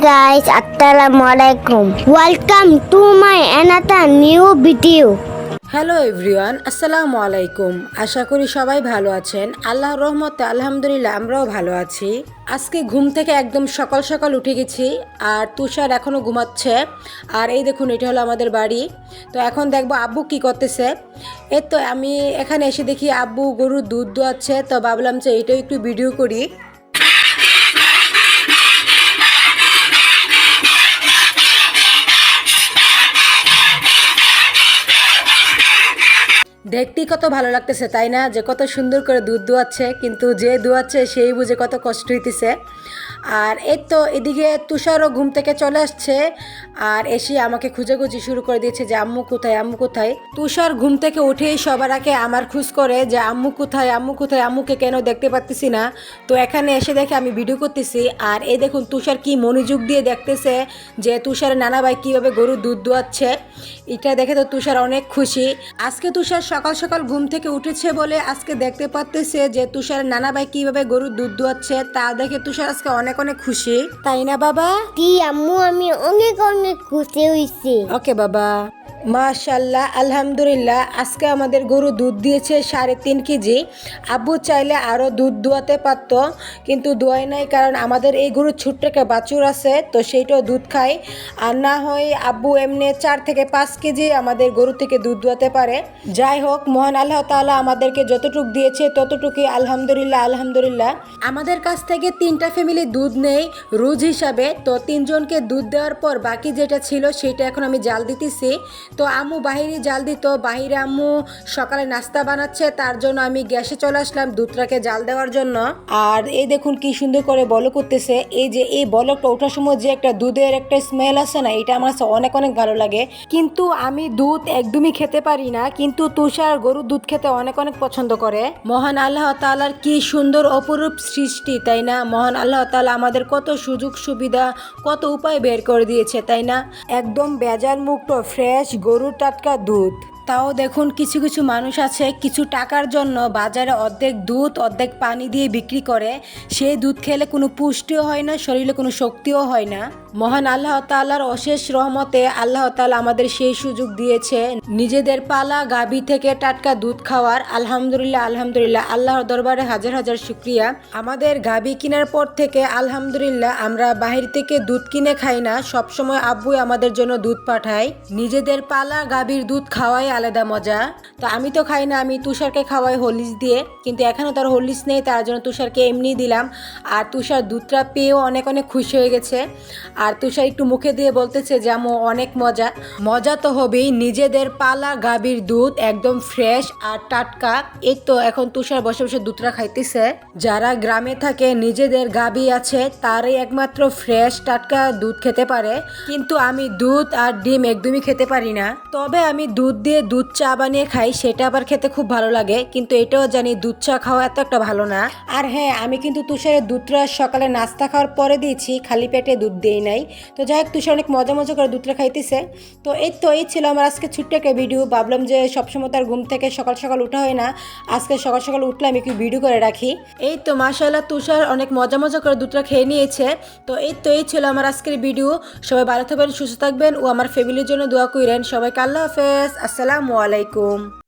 guys, Assalamualaikum. Welcome to my another new video. Hello everyone আসসালামু আলাইকুম আশা করি সবাই ভালো আছেন। আল্লাহর রহমতে আলহামদুলিল্লাহ আমরাও ভালো আছি। আজকে ঘুম থেকে একদম সকাল সকাল উঠে গেছি আর তুষার এখনও ঘুমাচ্ছে। আর এই দেখুন এটা হলো আমাদের বাড়ি। তো এখন দেখব আব্বু কি করতেছে। এই তো আমি এখানে এসে দেখি আব্বু গরুর দুধ দোয়াচ্ছে। তো ভাবলাম যে এটাও একটু ভিডিও করি। দেখতেই কত ভালো লাগতেছে, তাই না? যে কত সুন্দর করে দুধ দোয়াচ্ছে, কিন্তু যে দোয়াচ্ছে সেই বুঝে কত কষ্ট হইতেছে। আর এই তো এদিকে তুষারও ঘুম থেকে চলে আসছে, আর এসে আমাকে খুঁজে শুরু করে দিয়েছে যে, আম্মু কোথায়? আম্মু কোথায়? তুষার ঘুম থেকে উঠেই সবার আগে আমার খুঁজ করে যে, আম্মু কোথায়? আম্মু কোথায়? আম্মুকে কেন দেখতে পাচ্তেছি না? তো এখানে এসে দেখে আমি ভিডিও করতেছি, আর এই দেখুন তুষার কি মনোযোগ দিয়ে দেখতেছে যে, তুষারের নানা ভাই কীভাবে গরুর দুধ দোয়াচ্ছে? এটা দেখে তো তুষার অনেক খুশি। আজকে তুষার সকাল সকাল ঘুম থেকে উঠেছে বলে আজকে দেখতে পারতেছে যে তুষার নানা ভাই কীভাবে গরুর দুধ দোয়াচ্ছে তা দেখে তুষার আজকে অনেক অনেক খুশি। তাই না বাবা? কি আম্মু আমি অনেক অনেক খুশি হয়েছি। ওকে বাবা। মাশাল্লাহ, আলহামদুলিল্লাহ। আজকে আমাদের গরু দুধ দিয়েছে সাড়ে তিন কেজি। আব্বু চাইলে আরও দুধ দোয়াতে পারত, কিন্তু দোয়াই নাই কারণ আমাদের এই গরুর ছোট্ট একটা বাছুর আছে, তো সেইটাও দুধ খায়। আর না হয় আব্বু এমনি চার থেকে পাঁচ কেজি আমাদের গরু থেকে দুধ দোয়াতে পারে। যাই হোক, মহান আল্লাহ তাআলা আমাদেরকে যতটুক দিয়েছে ততটুকুই আলহামদুলিল্লাহ আলহামদুলিল্লাহ। আমাদের কাছ থেকে তিনটা ফ্যামিলি দুধ নেই, রোজ হিসাবে, তো তিনজনকে দুধ দেওয়ার পর বাকি যেটা ছিল সেটা এখন আমি জাল দিতেছি। তো আম্মু বাহিরে জাল দিত, বাহিরে আম্মু সকালে নাস্তা বানাচ্ছে, তার জন্য আমি গ্যাসে চলে আসলাম দুধটাকে জাল দেওয়ার জন্য। আর এই দেখুন কি সুন্দর করে বলক করতেছে এই যে এই বলকটা ওঠার সময় যে একটা দুধের একটা স্মেল আছে না, এটা আমার কাছে অনেক অনেক ভালো লাগে। কিন্তু আমি দুধ একদমই খেতে পারি না, কিন্তু তুষার গরুর দুধ খেতে অনেক অনেক পছন্দ করে। মহান আল্লাহ তালার কি সুন্দর অপরূপ সৃষ্টি, তাই না? মহান আল্লাহ তালা আমাদের কত সুযোগ সুবিধা কত উপায় বের করে দিয়েছে, তাই না? একদম বেজার মুক্ত ফ্রেশ গরুর টাটকা দুধ। তাও দেখুন কিছু কিছু মানুষ আছে, কিছু টাকার জন্য বাজারে অর্ধেক দুধ, অর্ধেক পানি দিয়ে বিক্রি করে। সেই দুধ খেলে কোনো পুষ্টিও হয় না, শরীরে কোনো শক্তিও হয় না। মহান আল্লাহ তাল্লার অশেষ রহমতে আল্লাহ তাআলা আমাদের সেই সুযোগ দিয়েছে। নিজেদের পালা গাভী থেকে টাটকা দুধ খাওয়ার। আলহামদুলিল্লাহ আলহামদুলিল্লাহ, আল্লাহর দরবারে হাজার হাজার শুক্রিয়া। আমাদের গাভী কেনার পর থেকে আলহামদুলিল্লাহ আমরা বাহির থেকে দুধ কিনে খাই না, সবসময় আব্বুই আমাদের জন্য দুধ পাঠায়। নিজেদের পালা গাভীর দুধ খাওয়াই আলাদা মজা। তো আমি তো খাই না, আমি তুষারকে খাওয়াই হলিস দিয়ে। কিন্তু এখনও তার হলিস নেই, তার জন্য তুষারকে এমনি দিলাম। আর তুষার দুধটা পেয়েও অনেক অনেক খুশি হয়ে গেছে। আর তুষার একটু মুখে দিয়ে বলতেছে যে আমু অনেক মজা। মজা তো হবেই, নিজেদের পালা গাভীর দুধ একদম ফ্রেশ আর টাটকা। এই তো এখন তুষার বসে বসে দুধটা খাইতেছে। যারা গ্রামে থাকে, নিজেদের গাভী আছে, তারই একমাত্র ফ্রেশ টাটকা দুধ খেতে পারে। কিন্তু আমি দুধ আর ডিম একদমই খেতে পারি না। তবে আমি দুধ দিয়ে দুধ চা বানিয়ে খাই, সেটা আবার খেতে খুব ভালো লাগে, কিন্তু এটাও জানি দুধ চা খাওয়া এত একটা ভালো না। আর হ্যাঁ আমি কিন্তু তুষারের দুধটা সকালে নাস্তা খাওয়ার পরে দিয়েছি, খালি পেটে দুধ দিই নাই। তো যাই হোক, তুষার অনেক মজা মজা করে দুধটা খাইতেছে। তো এই তো, এই ছিল আমার আজকে ছোট্ট একটা ভিডিও ভাবলাম যে সবসময় তার ঘুম থেকে সকাল সকাল উঠা হয় না। আজকে সকাল সকাল উঠলে আমি একটু ভিডিও করে রাখি। এই তো মাশাল্লাহ তুষার অনেক মজা মজা করে দুধটা খেয়ে নিয়েছে। তো এই তো, এই ছিল আমার আজকের ভিডিও সবাই ভালো থাকবেন, সুস্থ থাকবেন, ও আমার ফ্যামিলির জন্য দোয়া করেন সবাইকে আল্লাহ হাফেজ। আসসালামু আলাইকুম।